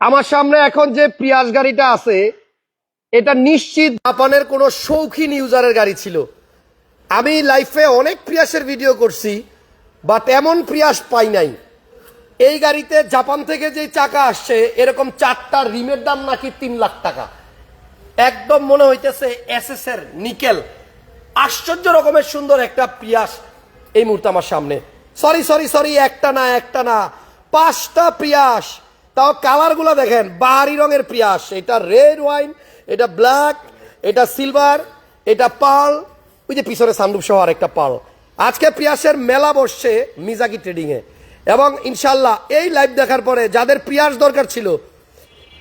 আমার সামনে এখন যে প্রিয়াস গাড়িটা আছে, এটা নিশ্চিত জাপানের কোনো শৌখিন ইউজারের গাড়ি ছিল। আমি লাইফে অনেক প্রিয়াসের ভিডিও করছি, বাট এমন প্রিয়াস পাই নাই। এই গাড়িতে জাপান থেকে যে চাকা আসছে, এরকম চারটা রিমের দাম নাকি তিন লাখ টাকা। একদম মনে হইতেছে এসএস এর নিকেল। আশ্চর্য রকমের সুন্দর একটা প্রিয়াস এই মুহূর্তে আমার সামনে। সরি সরি সরি, একটা না একটা না। পাঁচটা প্রিয়াস। তাও কালারগুলো দেখেন, বাহারি রঙের প্রিয়াস এটা রেড ওয়াইন, এটা ব্ল্যাক, এটা সিলভার, এটা পাল, ওই যে পিছনে সানরূপ সহ আর একটা পাল। আজকে প্রিয়াসের মেলা বসছে মিজাকি ট্রেডিং এ। এবং ইনশাল্লাহ এই লাইভ দেখার পরে যাদের প্রিয়াস দরকার ছিল,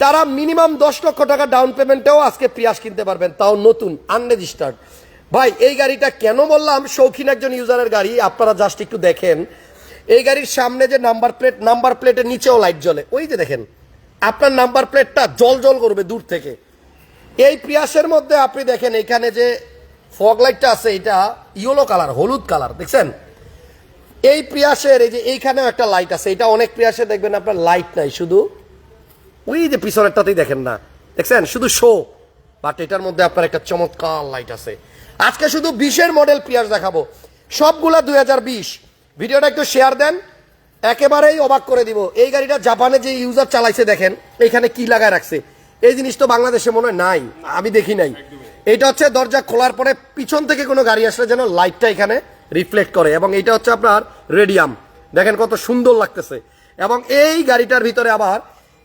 তারা মিনিমাম দশ লক্ষ টাকা ডাউন পেমেন্টেও আজকে প্রিয়াস কিনতে পারবেন, তাও নতুন আনরেজিস্টার্ড ভাই, এই গাড়িটা কেন বললাম? শৌখিন একজন ইউজারের গাড়ি, আপনারা জাস্ট একটু দেখেন। এই গাড়ির সামনে যে নাম্বার প্লেট, নাম্বার প্লেটের নিচেও লাইট জ্বলে। ওই যে দেখেন, আপনার নাম্বার প্লেটটা জল জল করবে দূর থেকে। এই প্রিয়াসের মধ্যে আপনি দেখেন, এখানে যে ফগ লাইটটা আছে, এটা ইয়েলো কালার হলুদ কালার দেখছেন? এই প্রিয়াসের এই যে এইখানেও একটা লাইট আছে, এটা অনেক প্রিয়াসে দেখবেন আপনার লাইট নাই, শুধু ওই যে পিছনেরটাতেই দেখেন না। দেখছেন? শুধু শো বাট এটার মধ্যে আপনার একটা চমৎকার লাইট আছে। আজকে শুধু বিশের মডেল প্রিয়াস দেখাবো। সবগুলা দুই হাজার বিশ ভিডিওটা একটু শেয়ার দেন। একেবারেই অবাক করে দিব। এই গাড়িটা জাপানে যে ইউজার চালাইছে, দেখেন এখানে কি লাগায় রাখছে। এই জিনিস তো বাংলাদেশে মনে হয় নাই, আমি দেখি নাই। এটা হচ্ছে দরজা খোলার পরে পিছন থেকে কোনো গাড়ি আসলে যেন লাইটটা এখানে রিফ্লেক্ট করে, এবং এটা হচ্ছে আপনার রেডিয়াম দেখেন কত সুন্দর লাগতেছে। এবং এই গাড়িটার ভিতরে আবার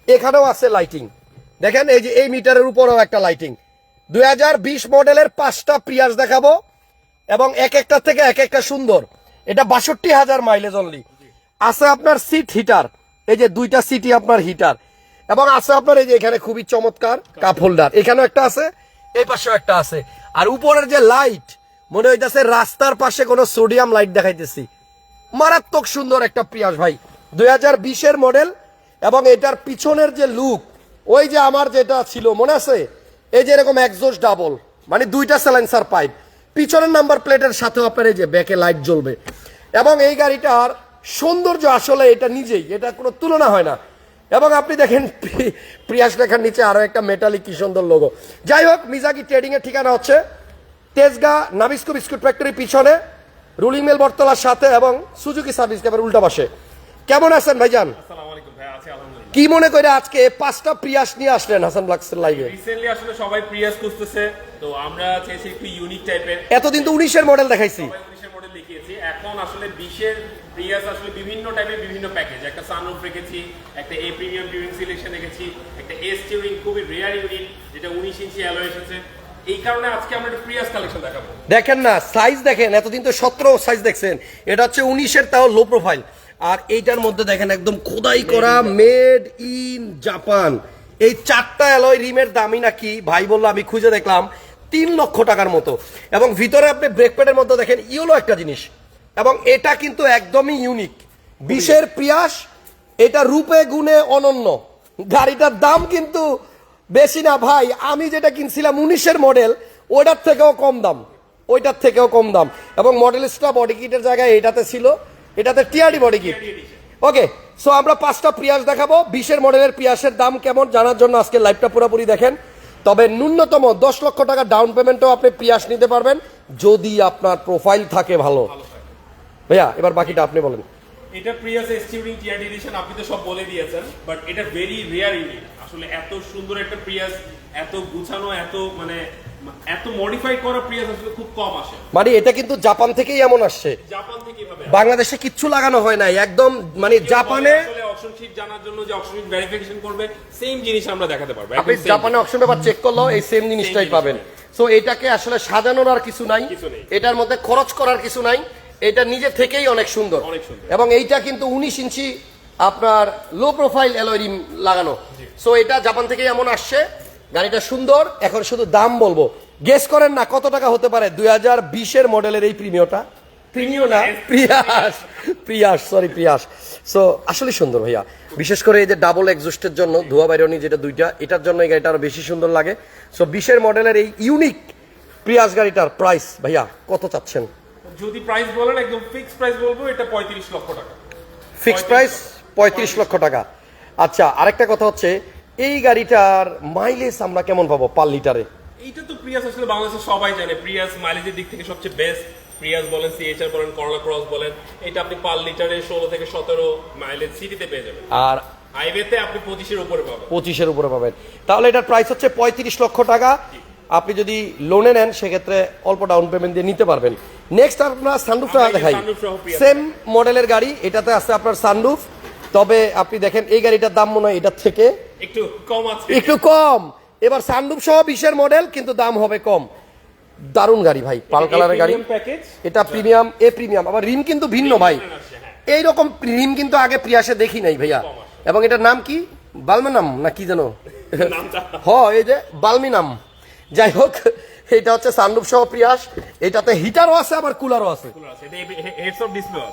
এখানেও আছে লাইটিং দেখেন, এই যে এই মিটারের উপরেও একটা লাইটিং দু হাজার বিশ মডেলের পাঁচটা প্রিয়াস দেখাবো, এবং এক একটা থেকে এক একটা সুন্দর। এটা বাষট্টি হাজার মাইলেজ অনলি আছে আপনার সিট হিটার এই যে দুইটা সিটি আপনার হিটার এবং আছে আপনার এই যে এখানে খুবই চমৎকার কাপ হোল্ডার এখানেও একটা আছে, এই পাশেও একটা আছে। আর উপরের যে লাইট মনে হইতেছে রাস্তার পাশে কোনো সোডিয়াম লাইট দেখাইতেছি। মারাত্মক সুন্দর একটা প্রিয়াস ভাই। দুই হাজার বিশের মডেল এবং এটার পিছনের যে লুক ওই যে আমার যেটা ছিল, মনে আছে? এই যে এরকম একজোস ডাবল মানে দুইটা স্যালেন্সার পাইপ পিছনের নাম্বার প্লেটের সাথেও আপনার যে ব্যাকে লাইট জ্বলবে। এবং এই গাড়িটার সৌন্দর্য আসলে এটা নিজেই, এটা কোনো তুলনা হয় না। এবং আপনি দেখেন, প্রিয়াস লেখার নিচে আরও একটা মেটালিক কি সুন্দর লোগো যাই হোক, মিজাকি ট্রেডিং এর ঠিকানা হচ্ছে তেজগা নাবিস্কো বিস্কুট ফ্যাক্টরির পিছনে, রুলিং মেল বটতলার সাথে এবং সুজুকি সার্ভিস ক্যাবের উল্টা পাশে। কেমন আছেন ভাইজান আসসালামু আলাইকুম ভাই আছি আলহামদুলিল্লাহ কি মনে করে আজকে পাঁচটা প্রিয়াস নিয়ে আসলেন হাসান ব্লাক্সের লাইভে রিসেন্টলি আসলে সবাই প্রিয়াস খুঁজতেছে তো আমরা চেয়েছি একটু ইউনিক টাইপের এতদিন তো উনিশের মডেল দেখাইছি। দেখিয়েছি। এখন আসলে বিশের প্রিয়াস আসলে বিভিন্ন টাইপের বিভিন্ন প্যাকেজ একটা সানরুফ রেখেছি একটা এ প্রিমিয়াম টিউরিং সিলেকশন রেখেছি একটা এস টিউরিং খুবই রেয়ার ইউনিট যেটা উনিশ ইঞ্চি অ্যালয় এসেছে। এই কারণে আজকে আমরা একটা প্রিয়াস কালেকশন দেখাবো। দেখেন না সাইজ দেখেন এতদিন তো সতেরো সাইজ দেখছেন। এটা হচ্ছে উনিশের তাও লো প্রোফাইল আর এইটার মধ্যে দেখেন একদম খোদাই করা মেড ইন জাপান এই চারটা অ্যালয় রিমের দামই নাকি, ভাই বলল আমি খুঁজে দেখলাম, তিন লক্ষ টাকার মতো। এবং ভিতরে আপনি ব্রেক প্যাডের মধ্যে দেখেন ইয়েলো একটা জিনিস। এবং এটা কিন্তু একদমই ইউনিক বিশের প্রিয়াস এটা রূপে গুণে অনন্য। গাড়িটার দাম কিন্তু বেশি না, ভাই। আমি যেটা কিনছিলাম উনিশের মডেল ওইটার থেকেও কম দাম। ওইটার থেকেও কম দাম। এবং মডেলিস্টটা বডি কিটের জায়গায় এটাতে ছিল এটাতে TRD body kit okay so আমরা পাঁচটা প্রিয়াস দেখাবো। বিশের মডেলের প্রিয়াসের দাম কেমন জানার জন্য আজকে লাইভটা পুরোপুরি দেখেন। তবে ন্যূনতম দশ লক্ষ টাকা ডাউন পেমেন্টও আপনি প্রিয়াস নিতে পারবেন যদি আপনার প্রোফাইল থাকে ভালো। ভাইয়া এবার বাকিটা আপনি বলেন। এটা Prius S touring TRD edition আপনি তো সব বলে দিয়েছেন বাট এটা ভেরি রেয়ার ইউনিট আসলে এত সুন্দর একটা প্রিয়াস এত গুছানো এত মানে এত মডিফাই করা প্রিয়াস আসলে খুব কম আসে। মানে এটা কিন্তু জাপান থেকেই এমন আসছে। জাপান থেকে এভাবে বাংলাদেশে কিচ্ছু লাগানো হয় নাই একদম মানে জাপানে অপশন জানার জন্য যে অপশন ভেরিফিকেশন করবে সেম জিনিস আমরা দেখাতে পারব আপনি জাপানে অপশন পেপার চেক করলেও এই সেম জিনিসটাই পাবেন। সো এটাকে আসলে সাজানোর আর কিছু নাই। এটার মধ্যে খরচ করার কিছু নাই। এটা নিজে থেকেই অনেক সুন্দর। এবং এইটা কিন্তু উনিশ ইঞ্চি আপনার লো প্রোফাইল অ্যালয়রিম লাগানো। সো এটা জাপান থেকেই এমন আসছে। গাড়িটা সুন্দর এখন শুধু দাম বলব। গেস করেন না কত টাকা হতে পারে দুই হাজার বিশের মডেলের এই প্রিমিয়টা প্রিমিয় না? Prius Prius sorry Prius. So আসলে সুন্দর ভাইয়া। বিশেষ করে এই যে ডাবল এক্সস্টের জন্য ধোয়া বাইরনি যেটা দুইটা এটার জন্য এই গাড়িটা আরও বেশি সুন্দর লাগে। সো বিশের মডেলের এই ইউনিক প্রিয়াস গাড়িটার প্রাইস ভাইয়া কত চাচ্ছেন? যদি প্রাইস বলেন একদম ফিক্স প্রাইস বলব এটা পঁয়ত্রিশ লক্ষ টাকা। ফিক্সড প্রাইস পঁয়ত্রিশ লক্ষ টাকা। আচ্ছা আরেকটা কথা হচ্ছে এই গাড়িটার মাইলেজ আমরা কেমন পাবো পার লিটারে এইটা তো প্রিয়াস আসলে বাংলাদেশে সবাই জানে। প্রিয়াস মাইলেজের দিক থেকে সবচেয়ে বেস্ট প্রিয়াস বলেন সিএইচআর বলেন করলা ক্রস বলেন এটা আপনি পার লিটারে ষোলো থেকে সতেরো মাইলেজ সিটিতে পেয়ে যাবেন। আর হাইওয়েতে আপনি পঁচিশের উপরে পাবেন। পঁচিশের উপরে পাবেন। তাহলে এটার প্রাইস হচ্ছে পঁয়ত্রিশ লক্ষ টাকা। আপনি যদি লোনে নেন সেক্ষেত্রে অল্প ডাউন পেমেন্ট দিয়ে নিতে পারবেন। নেক্সট আপনার সানরুফটা দেখাই। সেম মডেলের গাড়ি এটাতে আছে আপনার সানরুফ তবে আপনি দেখেন এই গাড়িটার দাম মনে হয় এটার থেকে একটু কম আছে। একটু কম। এবার সানরুফ সহ বিশের মডেল কিন্তু দাম হবে কম। দারুণ গাড়ি ভাই পাল কালারের গাড়ি। এটা প্রিমিয়াম এ প্রিমিয়াম আবার রিম কিন্তু ভিন্ন ভাই। হ্যাঁ। এইরকম রিম কিন্তু আগে প্রিয়াসে দেখি নাই ভাইয়া। এবং এটার নাম কি? বালমেনাম না কি জানো। হ এই যে বালমিনাম। যাই হোক এটা হচ্ছে সানরুফ সহ প্রিয়াস। এটাতে হিটারও আছে আবার কুলারও আছে।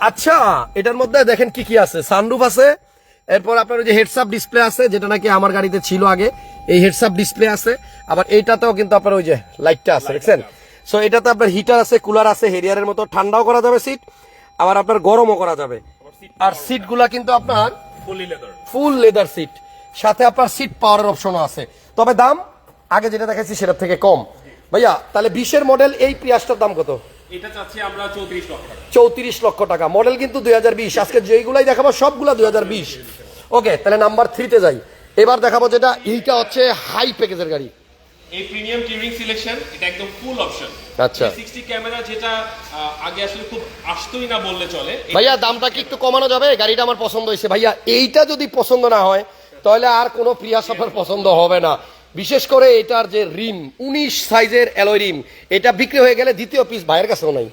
আচ্ছা এটার মধ্যে দেখেন কি কি আছে। সানরুফ আছে এরপর আপনার ওই যে হেডসআপ ডিসপ্লে আছে যেটা নাকি আমার গাড়িতে ছিল আগে এই হেডসআপ ডিসপ্লে আছে। আবার এইটাতেও কিন্তু আপনার ওই যে লাইটটা আছে দেখছেন? সো এটাতে আপনার হিটার আছে কুলার আছে হেরিয়ারের মতো ঠান্ডাও করা যাবে সিট আবার আপনার গরমও করা যাবে। আর সিটগুলা কিন্তু আপনার fully leather full leather seat সাথে আপনার সিট পাওয়ারের অপশনও আছে। তবে দাম আগে যেটা দেখাচ্ছি সেটার থেকে কম। ভাইয়া তাহলে বিশের মডেল এই প্রিয়াসটার দাম কত? এটা চাচ্ছি আমরা চৌত্রিশ লক্ষ টাকা। চৌত্রিশ লক্ষ টাকা। মডেল কিন্তু আজকে যেইগুলাই দেখাবো সবগুলা দুই হাজার বিশ। ওকে তাহলে নাম্বার থ্রিতে যাই। এবার দেখাবো যেটা এইটা হচ্ছে হাই প্যাকেজের গাড়ি। এই প্রিমিয়াম টিউরিং সিলেকশন এটা একদম ফুল অপশন আচ্ছা। 360 ক্যামেরা যেটা আগে আসলে খুব আসতোই না বললে চলে ভাইয়া দামটা কি একটু কমানো যাবে? গাড়িটা আমার পছন্দ হয়েছে। ভাইয়া এইটা যদি পছন্দ না হয় তাহলে আর কোনো প্রিয়াস আপনার পছন্দ হবে না। বিশেষ করে এটার যে রিম উনিশ সাইজের অ্যালয় রিম এটা বিক্রি হয়ে গেলে দ্বিতীয় পিস ভাইয়ের কাছেও নাই।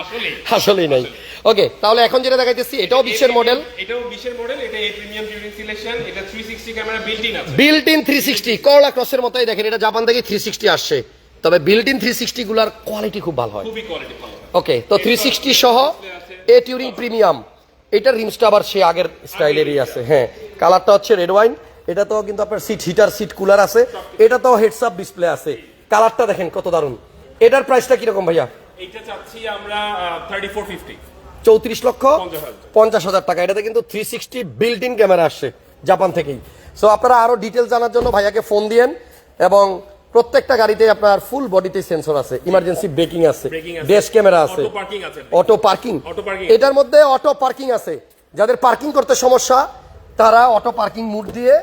আসলে আসলেই নাই। ওকে তাহলে এখন যেটা দেখাইতেছি এটাও বিশের মডেল এটাও বিশের মডেল এটা এই প্রিমিয়াম টিউরিং সিলেকশন এটা 360 ক্যামেরা বিল্ট ইন আছে। Built in three sixty Corolla ক্রসের মতোই দেখেন এটা জাপান থেকে থ্রি সিক্সটি আসছে। তবে বিল্ট ইন থ্রি সিক্সটি গুলার কোয়ালিটি খুব ভালো হয়। খুবই কোয়ালিটি ভালো ওকে তো থ্রি সিক্সটি সহ এ টিউরিং প্রিমিয়াম এটার রিমসটা আবার সে আগের স্টাইলেরই আছে। হ্যাঁ কালারটা হচ্ছে রেড ওয়াইন এটাতেও কিন্তু আপনার সিট হিটার সিট কুলার আছে। এটাতেও হেডসআপ ডিসপ্লে আছে। কালারটা দেখেন কত দারুণ। এটার প্রাইসটা কীরকম ভাইয়া? এটা চাচ্ছি আমরা 3450 চৌত্রিশ লক্ষ পঞ্চাশ হাজার। টাকা। এটাতে কিন্তু three sixty built in camera আসছে জাপান থেকেই। সো আপনারা আরও ডিটেলস জানার জন্য ভাইয়াকে ফোন দিয়েন এবং প্রত্যেকটা গাড়িতে আপনার ফুল বডিতে সেন্সর আছে। ইমার্জেন্সি ব্রেকিং আছে। ডেস ক্যামেরা আছে। Auto parking. এটার মধ্যে অটো পার্কিং আছে। যাদের পার্কিং করতে সমস্যা তারা অটো পার্কিং মুড দিয়ে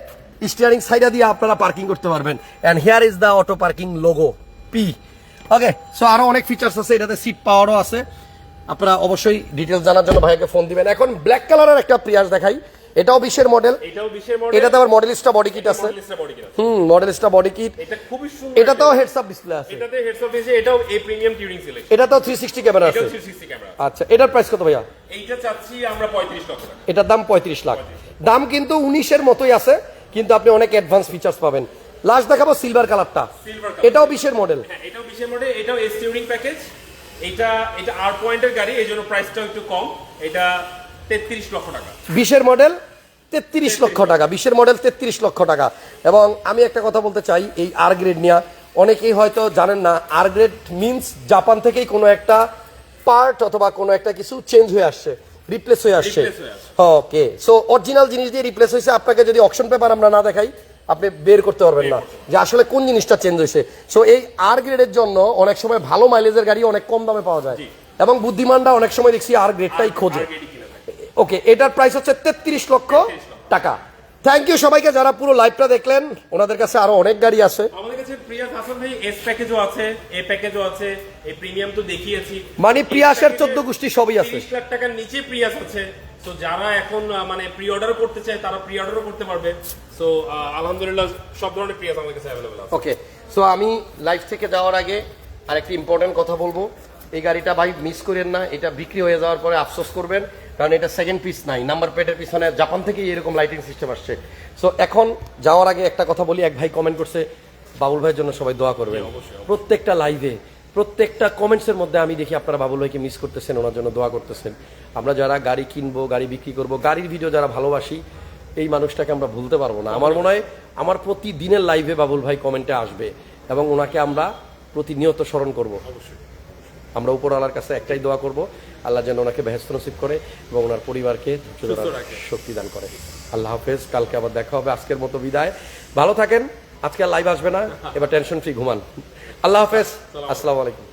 স্টিয়ারিং সাইডে দিয়ে আপনারা পার্কিং করতে পারবেন। And here is the auto parking logo P okay so আরও অনেক ফিচার্স আছে এটাতে সিট পাওয়ারও আছে। আপনারা অবশ্যই ডিটেলস জানার জন্য ভাইয়াকে ফোন দিবেন। এখন ব্ল্যাক কালারের একটা প্রিয়াস দেখাই। এটাও বিশের মডেল এটাতে আবার মডেলিস্টা বডি কিট আছে। হুম মডেলিস্টা বডি কিট এটা সুন্দর এটাতেও হেডসআপ ডিসপ্লে আছে। হেডস এটাও এই প্রিমিয়াম টিউরিং সিলেকশন এটাতেও থ্রি সিক্সটি ক্যামেরা আছে। 360 আচ্ছা এটার প্রাইস কত ভাইয়া? এইটা চাচ্ছি আমরা 35 লক্ষ টাকা। এটার দাম পঁয়ত্রিশ লাখ। দাম কিন্তু উনিশের মতোই আছে। কিন্তু আপনি অনেক অ্যাডভান্স ফিচার্স পাবেন। লাস্ট দেখাবো সিলভার কালারটা এটাও বিশের মডেল হ্যাঁ এটাও বিশের মডেল এটাও এস টিউরিং প্যাকেজ এটা এটা আর পয়েন্টের গাড়ি এই জন্য প্রাইসটাও একটু কম। এটা 33 লক্ষ টাকা। বিশের মডেল তেত্রিশ লক্ষ টাকা। বিশের মডেল তেত্রিশ লক্ষ টাকা। এবং আমি একটা কথা বলতে চাই এই আর গ্রেড নিয়ে। অনেকেই হয়তো জানেন না আর গ্রেড মিনস জাপান থেকেই কোনো একটা পার্ট অথবা কোনো একটা কিছু চেঞ্জ হয়ে আসছে। রিপ্লেস হয়ে আসছে। ওকে সো অরিজিনাল জিনিস দিয়ে রিপ্লেস হয়েছে। আপনাকে যদি অপশন পেপার আমরা না দেখাই আপনি বের করতে পারবেন না। যে আসলে কোন জিনিসটা চেঞ্জ হয়েছে। সো এই আর গ্রেডের জন্য অনেক সময় ভালো মাইলেজের গাড়ি অনেক কম দামে পাওয়া যায়। এবং বুদ্ধিমানরা অনেক সময় দেখছি আর গ্রেডটাই খোঁজে। ওকে এটার প্রাইস হচ্ছে তেত্রিশ লক্ষ টাকা। থ্যাংক ইউ সবাইকে যারা পুরো লাইভটা দেখলেন ওনাদের কাছে আরও অনেক গাড়ি আছে। প্রিয়াস হাসান ভাই এস প্যাকেজও আছে এ প্যাকেজও আছে এই প্রিমিয়াম তো দেখিয়েছি। মানে প্রিয়াসের এই 14 গোষ্ঠী সবই আছে। 30 লাখ টাকার নিচে প্রিয়াস আছে। তো যারা এখন মানে প্রি অর্ডার করতে চায় তারা প্রি অর্ডারও করতে পারবে। সো আলহামদুলিল্লাহ সব ধরনের প্রিয়াস আমাদের কাছে অ্যাভেলেবল আছে। ওকে সো আমি লাইভ থেকে যাওয়ার আগে আরেকটি ইম্পর্টেন্ট কথা বলব। এই গাড়িটা ভাই মিস করেন না এটা বিক্রি হয়ে যাওয়ার পরে আফসোস করবেন কারণ এটা সেকেন্ড পিস নাই নাম্বার প্লেটের পিছনে জাপান থেকে এরকম লাইটিং সিস্টেম আসছে। সো এখন যাওয়ার আগে একটা কথা বলি এক ভাই কমেন্ট করছে বাবুল ভাইয়ের জন্য সবাই দোয়া করবেন। প্রত্যেকটা লাইভে প্রত্যেকটা কমেন্টসের মধ্যে আমি দেখি আপনারা বাবুল ভাইকে মিস করতেছেন ওনার জন্য দোয়া করতেছেন। আমরা যারা গাড়ি কিনবো গাড়ি বিক্রি করব গাড়ির ভিডিও যারা ভালোবাসি এই মানুষটাকে আমরা ভুলতে পারব না। আমার মনে হয় আমার প্রতিদিনের লাইভে বাবুল ভাই কমেন্টে আসবে এবং ওনাকে আমরা প্রতিনিয়ত স্মরণ করব। আমরা উপরওয়ালার কাছে একটাই দোয়া করব আল্লাহ যেন ওনাকে বেহেস্ত নসিব করে এবং ওনার পরিবারকে। শক্তি দান করে। আল্লাহ হাফেজ কালকে আবার দেখা হবে। আজকের মতো বিদায়। ভালো থাকেন। আজকে আর লাইভ আসবে না এবার টেনশন ফ্রি ঘুমান। আল্লাহ হাফেজ আসসালামু আলাইকুম।